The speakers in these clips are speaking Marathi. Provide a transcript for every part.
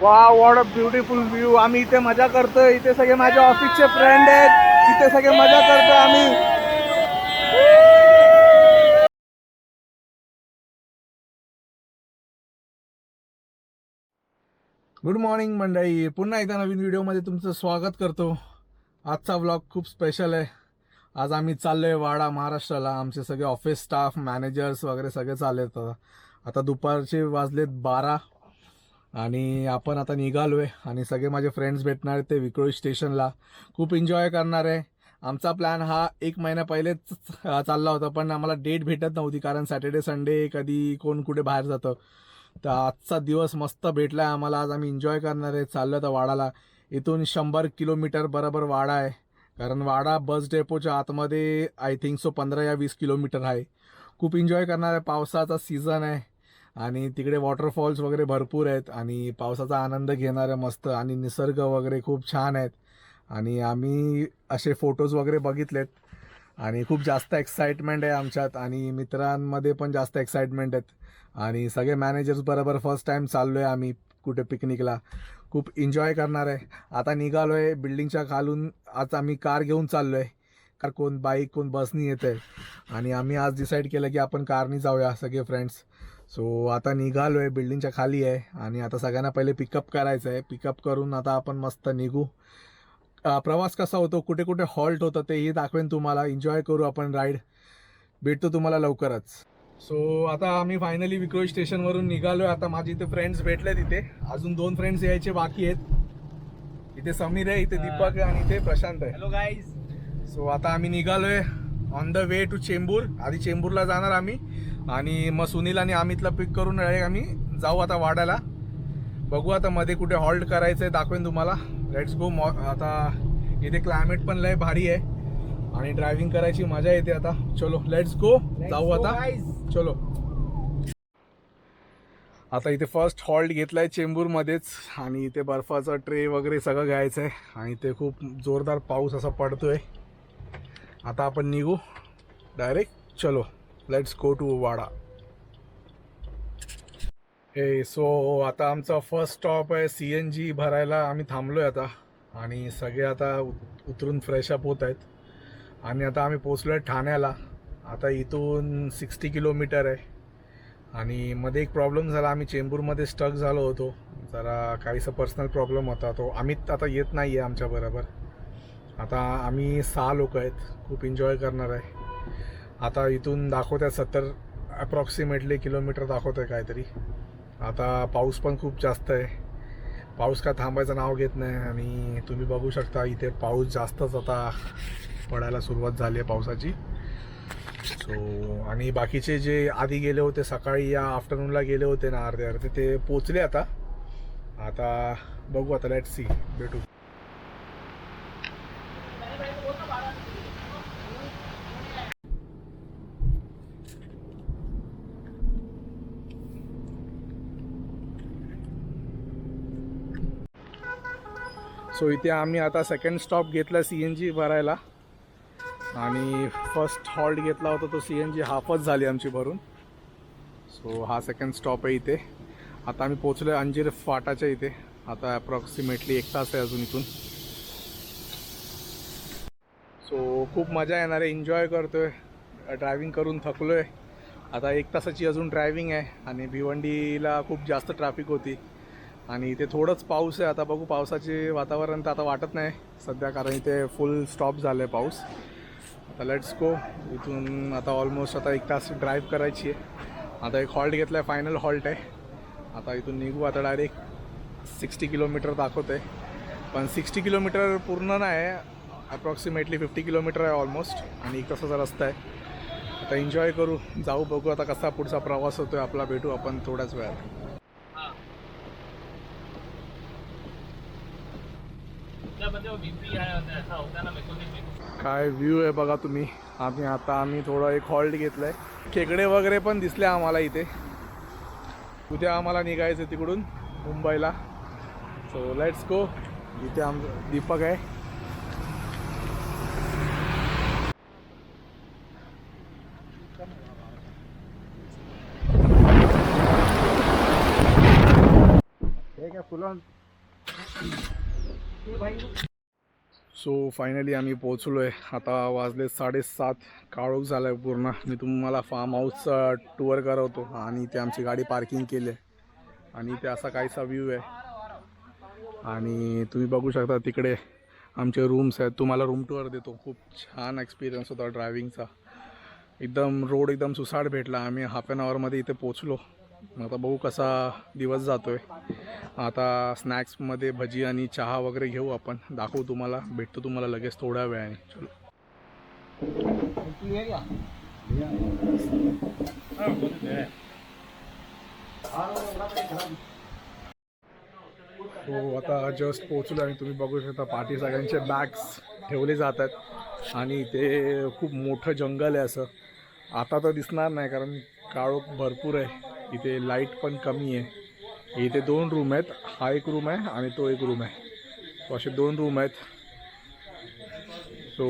वा वॉट अ ब्युटिफुल व्ह्यू आम्ही इथे मजा करतोय. इथे सगळे माझ्या ऑफिसचे फ्रेंड आहेत. इथे सगळे मजा करतोय आम्ही. गुड मॉर्निंग मंडळी. पुन्हा एकदा नवीन व्हिडिओमध्ये तुमचं स्वागत करतो. आजचा व्लॉग खूप स्पेशल आहे. आज आम्ही चाललोय वाडा महाराष्ट्राला. आमचे सगळे ऑफिस स्टाफ मॅनेजर्स वगैरे सगळे चालले आहेत आता दुपारचे वाजलेत बारा. आणि आपण आता निघालो आहे आणि सगळे माझे फ्रेंड्स भेटणार आहेत ते विक्रोळी स्टेशनला खूप एन्जॉय करणार आहे. आमचा प्लॅन हा एक महिना पहिलेच चालला होता पण आम्हाला डेट भेटत नव्हती कारण सॅटर्डे संडे कधी कोण कुठे बाहेर जातं. तर आजचा दिवस मस्त भेटला आहे आम्हाला. आज आम्ही एन्जॉय करणार आहे. चाललो तर वाडाला. इथून शंभर किलोमीटर बरोबर वाडा आहे. कारण वाडा बस डेपोच्या आतमध्ये आय थिंक सो पंधरा या वीस किलोमीटर आहे. खूप एन्जॉय करणार आहे. पावसाचा सीझन आहे. आणि तिकडे वॉटरफॉल्स वगैरे भरपूर आहेत आणि पावसाचा आनंद घेणारे मस्त आणि निसर्ग वगैरे खूप छान आहेत. आणि आम्ही असे फोटोज वगैरे बघितलेत. आणि खूप जास्त एक्साइटमेंट आहे आमच्यात आणि मित्रांमध्ये पण जास्त एक्साइटमेंट आहेत. आणि सगळे मॅनेजर्स बरोबर फर्स्ट टाईम चाललो आहे आम्ही कुठे पिकनिकला खूप एन्जॉय करणार आहे. आता निघालो आहे बिल्डिंगच्या खालून. आज आम्ही कार घेऊन चाललो आहे कार कोण बाईक कोण बसनी येत आहे आणि आम्ही आज डिसाईड केलं की आपण कारनी जाऊया सगळे फ्रेंड्स सो आता निघालो आहे बिल्डिंगच्या खाली आहे. आणि आता सगळ्यांना पहिले पिकअप करायचं आहे पिकअप करून आता आपण मस्त निघू. प्रवास कसा होतो? कुठे कुठे हॉल्ट होतं तेही दाखवेन तुम्हाला. एन्जॉय करू आपण राईड भेटतो तुम्हाला लवकरच. सो आता आम्ही फायनली विक्रोळी स्टेशनवरून निघालो आहे आता माझे इथे फ्रेंड्स भेटले तिथे. अजून दोन फ्रेंड्स यायचे बाकी आहेत. इथे समीर आहे इथे दीपक आहे आणि इथे प्रशांत आहे. हॅलो गाईज सो आता आम्ही निघालोय on the way to Chembur. आधी चेंबूरला जाणार आम्ही. आणि मग सुनील आणि अमितला पिक करून आम्ही जाऊ आता वाड्याला. बघू आता मध्ये कुठे हॉल्ट करायचं आहे दाखवेन तुम्हाला. लेट्स गो आता इथे क्लायमेट पण लय भारी आहे. आणि ड्रायव्हिंग करायची मजा येते आता. चलो लेट्स गो जाऊ आता. चलो. आता इथे फर्स्ट हॉल्ट घेतलाय चेंबूरमध्येच. आणि इथे बर्फाचा ट्रे वगैरे सगळं घ्यायचं आहे आणि इथे खूप जोरदार पाऊस असा पडतोय. आता आपण निघू. डायरेक्ट चलो. लेट्स गो टू वाडा हे सो आता आमचा फर्स्ट स्टॉप आहे सी एन जी भरायला. आम्ही थांबलो आहे आता. आणि सगळे आता उत- उतरून फ्रेशअप होत आहेत. आणि आता आम्ही पोचलो आहे ठाण्याला. आता इथून सिक्स्टी किलोमीटर आहे. आणि मध्ये एक प्रॉब्लेम झाला. आम्ही चेंबूरमध्ये स्टक झालो होतो. जरा काहीसा पर्सनल प्रॉब्लेम होता तो. अमित आता येत नाही आहे आमच्याबरोबर आता आम्ही सहा लोक आहेत. खूप एन्जॉय करणार आहे. आता इथून दाखवत्या सत्तर अप्रॉक्सिमेटली किलोमीटर दाखवत आहे काहीतरी. आता पाऊस पण खूप जास्त आहे. पाऊस का थांबायचं नाव घेत नाही आणि तुम्ही बघू शकता इथे पाऊस जास्तच आता पडायला सुरुवात झाली आहे पावसाची. सो आणि बाकीचे जे आधी गेले होते सकाळी या आफ्टरनूनला गेले होते ना अर्धे अर्धे ते पोचले आता. आता बघू आता लेट सी भेटू. सो इथे आम्ही आता सेकंड स्टॉप घेतला सी एन जी भरायला. आणि फर्स्ट हॉल्ट घेतला होता तो सी एन जी हाफच झाली आमची भरून. सो हा सेकंड स्टॉप आहे इथे. आता आम्ही पोचलो आहे अंजीर फाटाच्या इथे. आता अप्रॉक्सिमेटली एक तास आहे अजून इथून. सो खूप मजा येणार आहे एन्जॉय करतोय. ड्रायव्हिंग करून थकलो आहे आता एक तासाची अजून ड्रायव्हिंग आहे आणि भिवंडीला खूप जास्त ट्रॅफिक होती. आणि इथे थोडंच पाऊस आहे. आता बघू पावसाचे वातावरण तर आता वाटत नाही सध्या कारण इथे फुल स्टॉप झालं आहे पाऊस. आता लेट्स गो इथून आता ऑलमोस्ट आता एक तास ड्राईव्ह करायची आहे. आता एक हॉल्ट घेतला आहे फायनल हॉल्ट आहे. आता इथून निघू. आता डायरेक्ट सिक्स्टी किलोमीटर दाखवते पण सिक्स्टी किलोमीटर पूर्ण नाही अप्रॉक्सिमेटली फिफ्टी किलोमीटर आहे ऑलमोस्ट आणि एक तासाचा रस्ता आहे. आता एन्जॉय करू. जाऊ बघू आता कसा पुढचा प्रवास होतो आहे आपला भेटू आपण थोड्याच वेळात. काय व्ह्यू आहे बघा तुम्ही. आम्ही आता आम्ही थोडं एक हॉल्ट घेतलंय. खेकडे वगैरे पण दिसले आम्हाला इथे. उद्या आम्हाला निघायचं तिकडून मुंबईला. सो लेट्स गो इथे आमचं दीपक आहे. सो फायनली आम्ही पोचलो आहे आता वाजले साडेसात. काळोख झाला आहे पूर्ण. मी तुम्हाला फार्म हाऊसचा टूर करवतो. आणि इथे आमची गाडी पार्किंग केली आहे आणि इथे असा काहीसा व्ह्यू आहे. आणि तुम्ही बघू शकता तिकडे आमचे रूम्स आहेत. तुम्हाला रूम टूर देतो. खूप छान एक्सपिरियन्स होता ड्रायव्हिंगचा एकदम रोड एकदम सुसाट भेटला. आम्ही हाफ अन आवरमध्ये इथे पोचलो आता बघू कसा दिवस जातो आहे आता स्नॅक्समध्ये भजी आणि चहा वगैरे घेऊ आपण. दाखवू तुम्हाला. भेटतो तुम्हाला लगेच थोड्या वेळाने. चलो. हो आता जस्ट पोचलो आणि तुम्ही बघू शकता पाठी सगळ्यांचे बॅग्स ठेवले जात आहेत आणि ते खूप मोठं जंगल आहे असं. आता तर दिसणार नाही कारण काळोख भरपूर आहे. इथे लाइट पण कमी आहे. इथे दोन रूम आहेत. हा एक रूम आहे आणि तो एक रूम आहे. सो असे दोन रूम आहेत. सो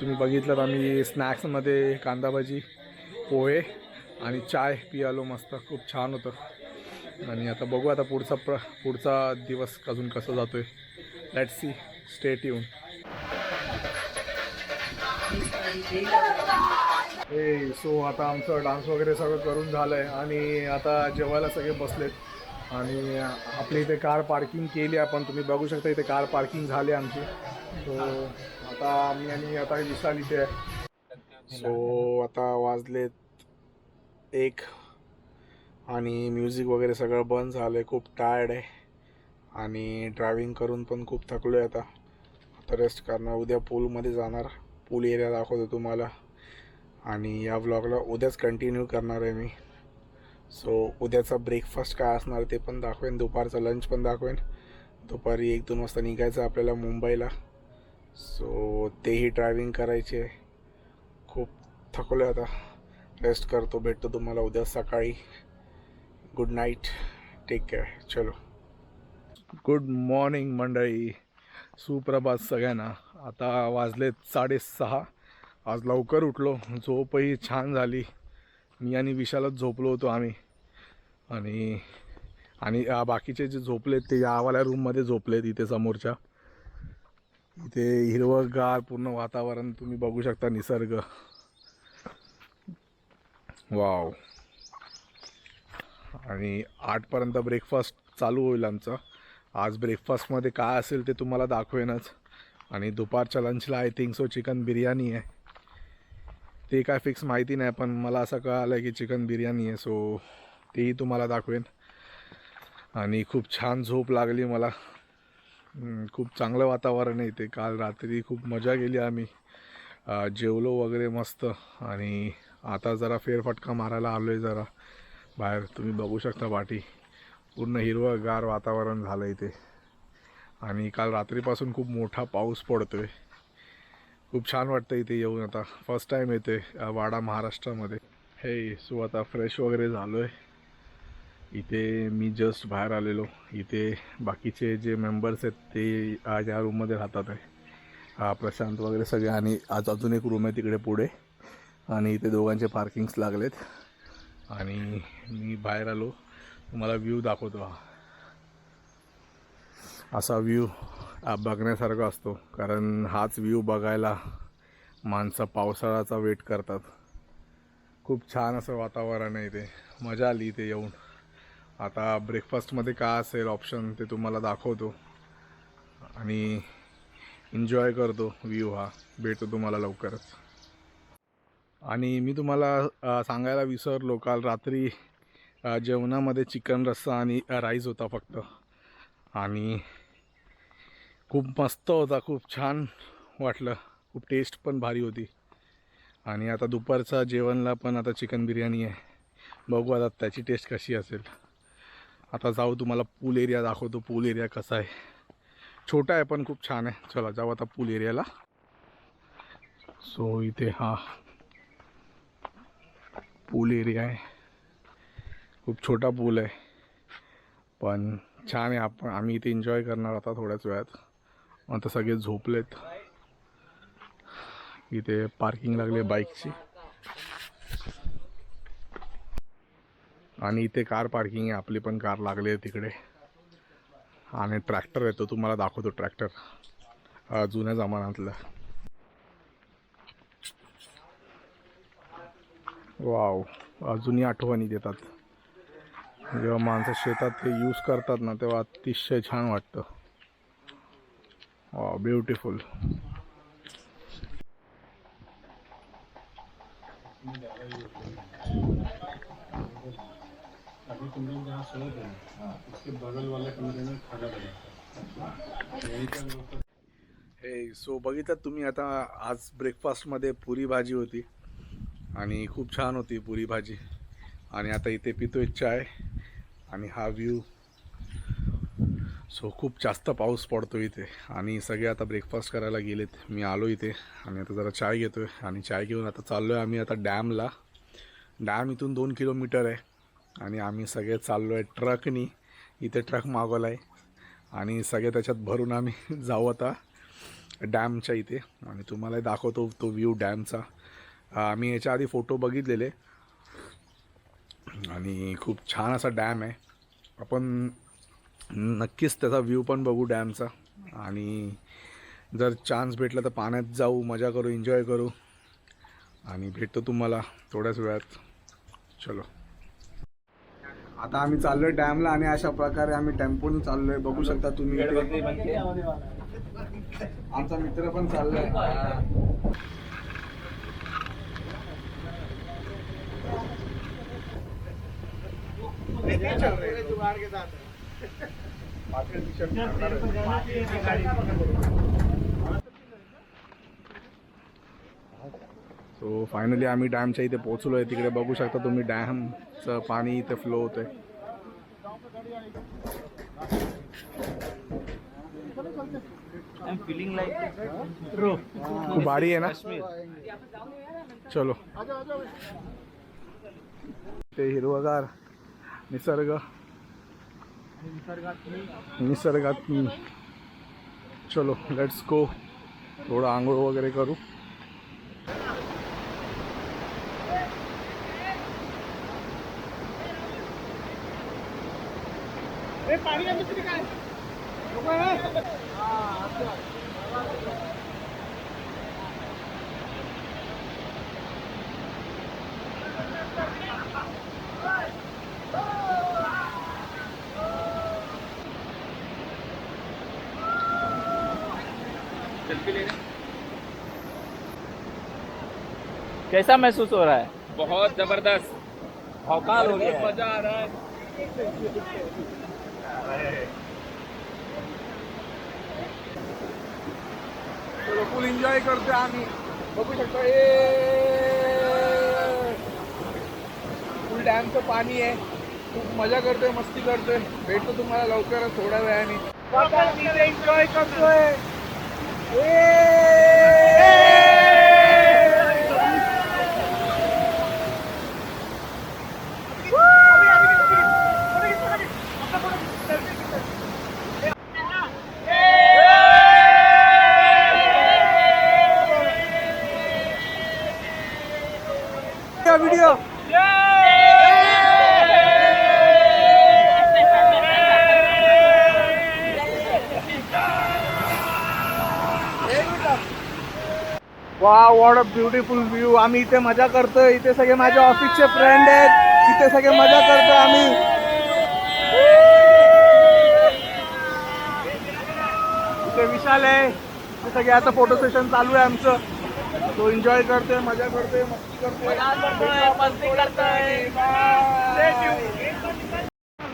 तुम्ही बघितलं आम्ही स्नॅक्समध्ये कांदा भाजी पोहे आणि चाय पियालो मस्त. खूप छान होतं. आणि आता बघू आता पुढचा प्र पुढचा दिवस अजून कसं आहे लेट सी स्टेट येऊन हे सो आता आमचं डान्स वगैरे सगळं करून झालं आहे आणि आता जेवायला सगळे बसलेत. आणि आपली इथे कार पार्किंग केली आपण. तुम्ही बघू शकता इथे कार पार्किंग झाली आमची. सो आता आम्ही आणि आता विशाल इथे आहे. सो आता वाजलेत एक. आणि म्युझिक वगैरे सगळं बंद झालं आहे खूप टायर्ड आहे. आणि ड्रायव्हिंग करून पण खूप थकलो आहे आता. आता रेस्ट करणार. उद्या पूलमध्ये जाणार. पूल एरिया दाखवतो तुम्हाला. आणि या व्लॉगला उद्याच कंटिन्यू करणार आहे मी. सो उद्याचा ब्रेकफास्ट काय असणार ते पण दाखवेन. दुपारचा लंच पण दाखवेन. दुपारी एक दोन वाजता निघायचं आपल्याला मुंबईला. सो तेही ड्रायविंग करायचे आहे. खूप थकलो आहे आता. रेस्ट करतो भेटतो तुम्हाला उद्या सकाळी. गुड नाईट टेक केअर चलो. गुड मॉर्निंग मंडळी. सुप्रभात सगळ्यांना. आता वाजलेत साडेसहा. आज लवकर उठलो. झोपही छान झाली. मी आणि विशालच झोपलो होतो आम्ही. आणि आणि बाकीचे जे झोपलेत ते यावाल्या रूममध्ये झोपलेत इथे समोरच्या. इथे हिरवंगार पूर्ण वातावरण तुम्ही बघू शकता निसर्ग. वाव. आणि आठपर्यंत ब्रेकफास्ट चालू होईल आमचा. आज ब्रेकफास्टमध्ये काय असेल ते तुम्हाला दाखवेनच. आणि दुपारच्या लंचला I think so chicken biryani आहे. ते काय फिक्स माहिती नाही पण मला असं कळालं आहे की चिकन बिर्याणी आहे सो तेही तुम्हाला दाखवेन. आणि खूप छान झोप लागली मला. खूप चांगलं वातावरण आहे इथे. काल रात्री खूप मजा केली आम्ही. जेवलो वगैरे मस्त. आणि आता जरा फेरफटका मारायला आलो आहे जरा. बाहेर तुम्ही बघू शकता पाठी. पूर्ण हिरवंगार वातावरण झालं इथे. आणि काल रात्रीपासून खूप मोठा पाऊस पडतो आहे खूप छान वाटतं इथे येऊन. आता फर्स्ट टाईम येते वाडा महाराष्ट्रामध्ये. हे सो आता फ्रेश वगैरे झालो आहे इथे मी जस्ट बाहेर आलेलो. इथे बाकीचे जे मेंबर्स आहेत ते आज या रूममध्ये राहतात आहे. हा प्रशांत वगैरे सगळे आणि आज अजून एक रूम आहे तिकडे पुढे. आणि इथे दोघांचे पार्किंग्स लागलेत. आणि मी बाहेर आलो. तुम्हाला व्ह्यू दाखवतो. हा. असा व्ह्यू बघण्यासारखा असतो. कारण हाच व्ह्यू बघायला माणसं पावसाळ्याचा वेट करतात. खूप छान असं वातावरण आहे इथे. मजा आली इथे येऊन. आता ब्रेकफास्टमध्ये काय असेल ऑप्शन ते तुम्हाला दाखवतो. आणि एन्जॉय करतो व्ह्यू हा. भेटतो तुम्हाला लवकरच. आणि मी तुम्हाला सांगायला विसरलो काल रात्री जेवणामध्ये चिकन रस्सा आणि राईस होता फक्त. आणि खूप मस्त होता खूप छान वाटलं. खूप टेस्ट पण भारी होती. आणि आता दुपारचा जेवणला पण आता चिकन बिर्याणी आहे. बघू आता त्याची टेस्ट कशी असेल. आता जाऊ तुम्हाला पूल एरिया दाखवतो पूल एरिया कसा आहे. छोटा आहे पण खूप छान आहे. चला जाऊ आता पूल एरियाला सो इथे हा पूल एरिया आहे. खूप छोटा पूल आहे. पण छान आहे आपण आम्ही इथे एन्जॉय करणार आता थोड्याच वेळात. आता सगळे झोपलेत. इथे पार्किंग लागले बाईकची आणि इथे कार पार्किंग आहे. आपली पण कार लागली आहे तिकडे. आणि ट्रॅक्टर आहे तो तुम्हाला दाखवतो ट्रॅक्टर जुन्या जमान्यातलं. वाव जुनी आठवणी देतात. जेव्हा माणसं शेतात ते यूज करतात ना तेव्हा अतिशय छान वाटतं. Wow, ब्युटिफुल अभी तुम लोग जहाँ सो रहे हैं उसके बगल वाले कमरे में खाना बना हे सो बघितलं तुम्ही आता आज ब्रेकफास्टमध्ये पुरी भाजी होती. आणि खूप छान होती पुरी भाजी. आणि आता इथे पितोय चाय. आणि हा व्ह्यू सो खूप जास्त पाऊस पडतो इथे. आणि सगळे आता ब्रेकफास्ट करायला गेलेत. मी आलो इथे आणि आता जरा चाय घेतोय. आणि चाय घेऊन आता चाललो आहे आम्ही आता डॅमला. डॅम इथून दोन किलोमीटर आहे. आणि आम्ही सगळे चाललो आहे ट्रकनी. इथे ट्रक मागवला आहे आणि सगळे त्याच्यात भरून आम्ही जाऊ आता डॅमच्या इथे. आणि तुम्हाला दाखवतो तो व्ह्यू डॅमचा. आम्ही याच्या आधी फोटो बघितलेले. आणि खूप छान असा डॅम आहे. आपण नक्कीच त्याचा व्ह्यू पण बघू डॅमचा आणि जर चान्स भेटला तर पाण्यात जाऊ मजा करू एन्जॉय करू. आणि भेटतो तुम्हाला थोड्याच वेळात. चलो. आता आम्ही चाललोय डॅमला आणि अशा प्रकारे आम्ही टेम्पोने चाललोय. बघू शकता तुम्ही आमचा मित्र पण चाललाय. सो फायनली आम्ही डॅमच्या इथे पोहोचलो आहे तिकडे बघू शकता तुम्ही डॅमचं पाणी इथे फ्लो bro. खूप भारी आहे ना? चलो. ते हिरवगार निसर्ग. निसर्गात चलो लेट्स गो थोडं आंघोळ वगैरे करू. कैसा महसूस हो रहा है? बहुत जबरदस्त। भौकाल हो गया है। मजा आ रहा है। चलो फुल एन्जॉय करतोय आम्ही। बघू शकतो ए! फुल डॅमचं पाणी आहे. खूप मजा करतोय मस्ती करतोय. भेटतो तुम्हाला लवकरच थोड्या वेळाने. एन्जॉय करतोय. video. Yeah! वा वॉट अ ब्युटिफुल व्ह्यू आम्ही इथे मजा करतोय. इथे सगळे माझे ऑफिसचे फ्रेंड आहेत. इथे सगळे मजा करतोय आम्ही. इथे विशाल आहे. इथे सगळे आता फोटो सेशन चालू आहे आमचं. तो एन्जॉय करतोय मजा करतोय मस्ती करतोय. मस्ती करतोय.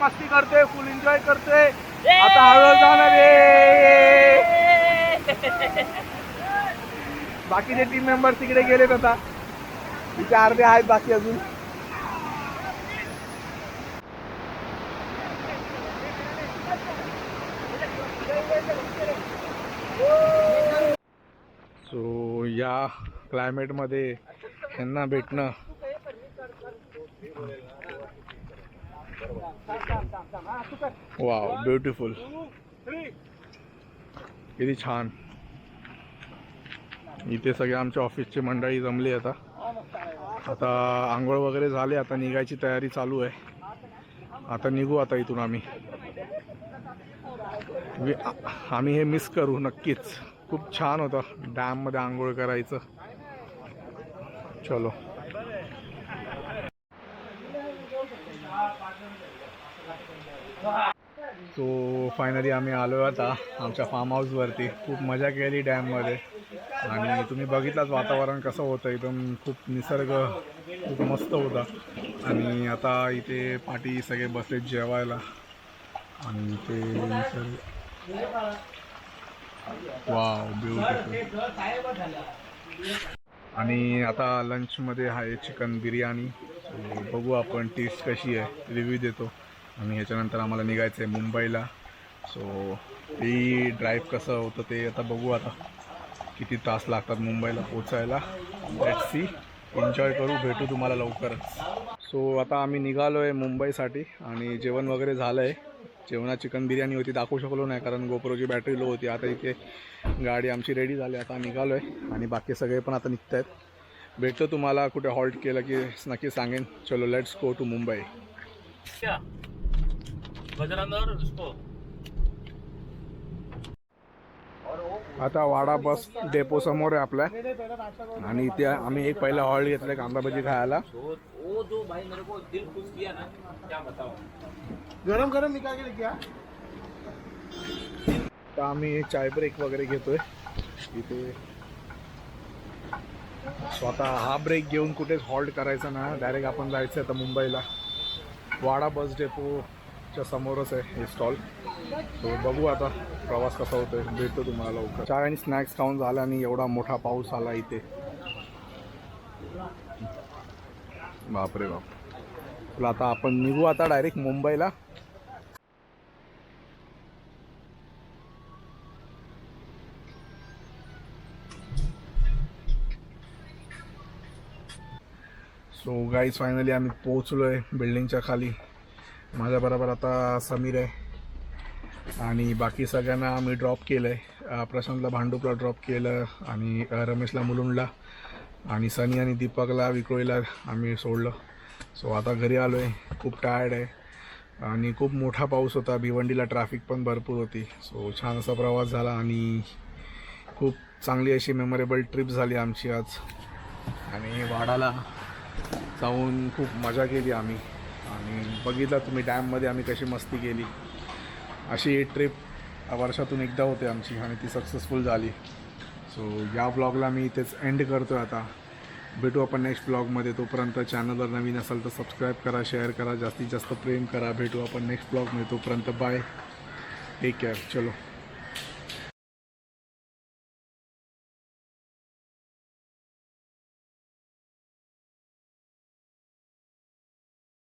मस्ती करतोय फुल एन्जॉय करतोय. आता हळूहळू जाणार आहे. बाकीचे टीम मेंबर तिकडे गेलेत आता तिथे अर्धे आहेत बाकी अजून. सो या क्लायमेटमध्ये यांना भेटणं. वाव ब्युटिफुल किती छान. इथे सगळे आमच्या ऑफिसची मंडळी जमली आता. आता आंघोळ वगैरे झाले आता निघायची तयारी चालू आहे. आता निघू आता इथून आम्ही. आम्ही हे मिस करू नक्कीच. खूप छान होतं डॅममध्ये आंघोळ करायचं. चलो. सो फायनली आम्ही आलो आता आमच्या फार्म हाऊसवरती खूप मजा केली डॅममध्ये. आणि तुम्ही बघितलाच वातावरण कसं होतं एकदम खूप निसर्ग खूप मस्त होता. आणि आता इथे पाठी सगळे बसले जेवायला. आणि ते निसर्ग वाव ब्युटिफुल आणि आता लंचमध्ये आहे चिकन बिर्याणी. बघू आपण टेस्ट कशी आहे रिव्ह्यू देतो. आणि ह्याच्यानंतर आम्हाला निघायचं आहे मुंबईला. सो ते ड्राईव्ह कसं होतं ते आता बघू आता. किती तास लागतात मुंबईला पोचायला? लेट सी एन्जॉय करू भेटू तुम्हाला लवकरच. सो आता आम्ही निघालो आहे मुंबईसाठी आणि जेवण वगैरे झालं आहे जेवणात चिकन बिर्याणी होती दाखवू शकलो नाही कारण गोप्रोची बॅटरी लो होती. आता इथे गाडी आमची रेडी झाली आता निघालो आहे आणि बाकी सगळे पण आता निघत आहेत भेटतो तुम्हाला कुठे हॉल्ट केलं की नक्की सांगेन. चलो लेट्स गो टू मुंबई क्या गजरांदर उसको आता वाडा बस डेपो समोर आहे आपल्या. आणि इथे आम्ही एक पहिला हॉल्ट घेतला कांदा भजी खायला. गरम गरम निकाल तर आम्ही चाय ब्रेक वगैरे घेतोय. इथे स्वतः हा ब्रेक घेऊन कुठेच हॉल्ट करायचा ना डायरेक्ट आपण जायचं आता मुंबईला. वाडा बस डेपोच्या समोरच आहे हे स्टॉल सो बघू आता. प्रवास कसा होतोय? भेटतो तुम्हाला लवकर. चाय आणि स्नॅक्स खाऊन झाला आणि एवढा मोठा पाऊस आला इथे. बापरे बाप. तुला आता आपण निघू आता डायरेक्ट मुंबईला. सो गाईज फायनली आम्ही पोहोचलो आहे बिल्डिंगच्या खाली. माझ्याबरोबर आता समीर आहे. आणि बाकी सगळ्यांना आम्ही ड्रॉप केलं आहे प्रशांतला भांडूपला ड्रॉप केलं आणि रमेशला मुलुंडला आणि सनी आणि दीपकला विक्रोळीला आम्ही सोडलं. सो आता घरी आलो आहे खूप टायर्ड आहे. आणि खूप मोठा पाऊस होता. भिवंडीला ट्रॅफिक पण भरपूर होती. सो छान असा प्रवास झाला आणि खूप चांगली अशी मेमोरेबल ट्रिप झाली आमची आज. आणि वाडाला जाऊन खूप मजा केली आम्ही. आणि बघितलं तुम्ही डॅममध्ये आम्ही कशी मस्ती केली. अशी ट्रिप वर्षातून एकदा होते आमची आणि ती सक्सेसफुल झाली. सो या ब्लॉगला मी इथेच एंड करतो आहे आता. भेटू आपण नेक्स्ट ब्लॉगमध्ये तोपर्यंत चॅनलवर नवीन असाल तर सबस्क्राईब करा शेअर करा जास्तीत जास्त प्रेम करा. भेटू आपण नेक्स्ट ब्लॉगमध्ये तोपर्यंत बाय टेक केअर चलो.